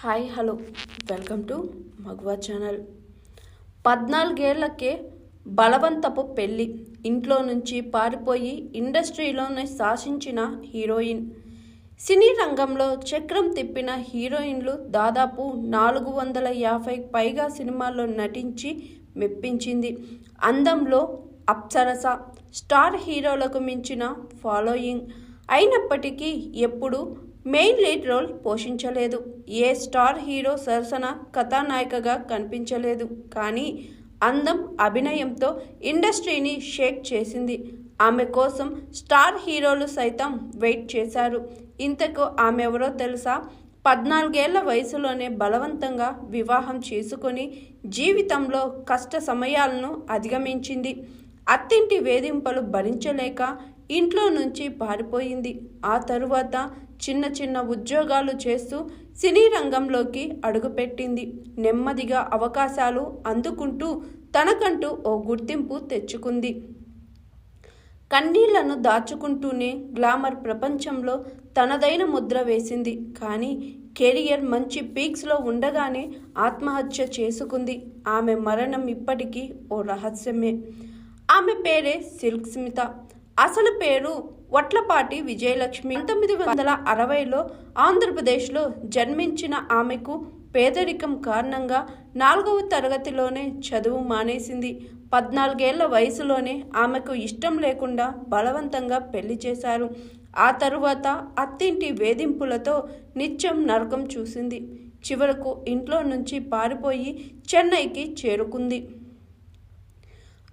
Hi hello. Welcome to Maguva channel. పద్నాలుగేళ్ళకే బలవంతపు పెళ్ళి ఇంట్లో నుంచి పారిపోయి ఇండస్ట్రీలోనే శాసించిన హీరోయిన్. సినీ రంగంలో చక్రం తిప్పిన హీరోయిన్లు దాదాపు నాలుగు వందల యాభై పైగా సినిమాల్లో నటించి మెప్పించింది. అందంలో అప్సరస స్టార్ హీరోలకు మించిన ఫాలోయింగ్. అయినప్పటికీ ఎప్పుడు మెయిన్ లీడ్ రోల్ పోషించలేదు. ఏ స్టార్ హీరో సరసన కథానాయికగా కనిపించలేదు. కానీ అందం అభినయంతో ఇండస్ట్రీని షేక్ చేసింది. ఆమె కోసం స్టార్ హీరోలు సైతం వెయిట్ చేశారు. ఇంతకు ఆమె ఎవరో తెలుసా? పద్నాలుగేళ్ళ వయసులోనే బలవంతంగా వివాహం చేసుకొని జీవితంలో కష్ట సమయాలను అధిగమించింది. అత్తింటి వేధింపులు భరించలేక ఇంట్లో నుంచి పారిపోయింది. ఆ తరువాత చిన్న చిన్న ఉద్యోగాలు చేస్తూ సినీ రంగంలోకి అడుగుపెట్టింది. నెమ్మదిగా అవకాశాలు అందుకుంటూ తనకంటూ ఓ గుర్తింపు తెచ్చుకుంది. కన్నీళ్ళను దాచుకుంటూనే గ్లామర్ ప్రపంచంలో తనదైన ముద్ర వేసింది. కానీ కెరియర్ మంచి పీక్స్లో ఉండగానే ఆత్మహత్య చేసుకుంది. ఆమె మరణం ఇప్పటికీ ఓ రహస్యమే. ఆమె పేరే సిల్క్ స్మిత. అసలు పేరు వట్లపాటి విజయలక్ష్మి. పంతొమ్మిది వందల అరవైలో ఆంధ్రప్రదేశ్లో జన్మించిన ఆమెకు పేదరికం కారణంగా నాలుగవ తరగతిలోనే చదువు మానేసింది. పద్నాలుగేళ్ళ వయసులోనే ఆమెకు ఇష్టం లేకుండా బలవంతంగా పెళ్ళి చేశారు. ఆ తరువాత అత్తింటి వేధింపులతో నిత్యం నరకం చూసింది. చివరకు ఇంట్లో నుంచి పారిపోయి చెన్నైకి చేరుకుంది.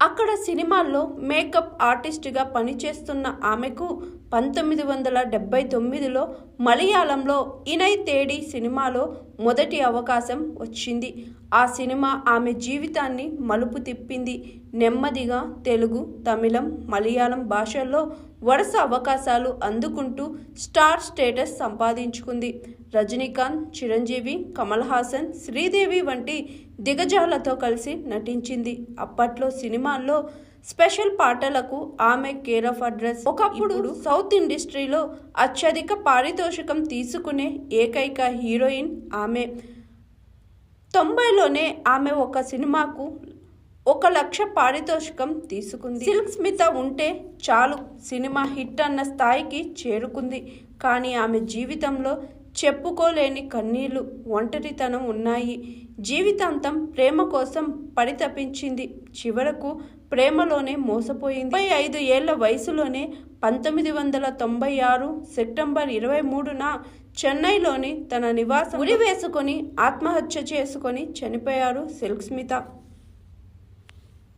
అక్కడ సినిమాల్లో మేకప్ ఆర్టిస్ట్గా పనిచేస్తున్న ఆమెకు పంతొమ్మిది వందల డెబ్బై తొమ్మిదిలో మలయాళంలో ఇనై తేడి సినిమాలో మొదటి అవకాశం వచ్చింది. ఆ సినిమా ఆమె జీవితాన్ని మలుపు తిప్పింది. నెమ్మదిగా తెలుగు తమిళం మలయాళం భాషల్లో వరుస అవకాశాలు అందుకుంటూ స్టార్ స్టేటస్ సంపాదించుకుంది. రజనీకాంత్ చిరంజీవి కమల్ హాసన్ శ్రీదేవి వంటి దిగజాలతో కలిసి నటించింది. అప్పట్లో సినిమాల్లో స్పెషల్ పాటలకు ఆమె కేర్ ఆఫ్ అడ్రస్. ఒకప్పుడు సౌత్ ఇండస్ట్రీలో అత్యధిక పారితోషికం తీసుకునే ఏకైక హీరోయిన్ ఆమె. తొంభైలోనే ఆమె ఒక సినిమాకు ఒక లక్ష పారితోషికం తీసుకుంది. సిల్క్ స్మిత ఉంటే చాలు సినిమా హిట్ అన్న స్థాయికి చేరుకుంది. కానీ ఆమె జీవితంలో చెప్పుకోలేని కన్నీళ్ళు ఒంటరితనం ఉన్నాయి. జీవితాంతం ప్రేమ కోసం పరితపించింది చివరకు ప్రేమలోనే మోసపోయింది. ముప్పై ఐదు ఏళ్ళ వయసులోనే పంతొమ్మిది వందల తొంభై ఆరు సెప్టెంబర్ ఇరవై మూడున చెన్నైలోని తన నివాసం ఉరి వేసుకొని ఆత్మహత్య చేసుకొని చనిపోయారు Silk Smitha.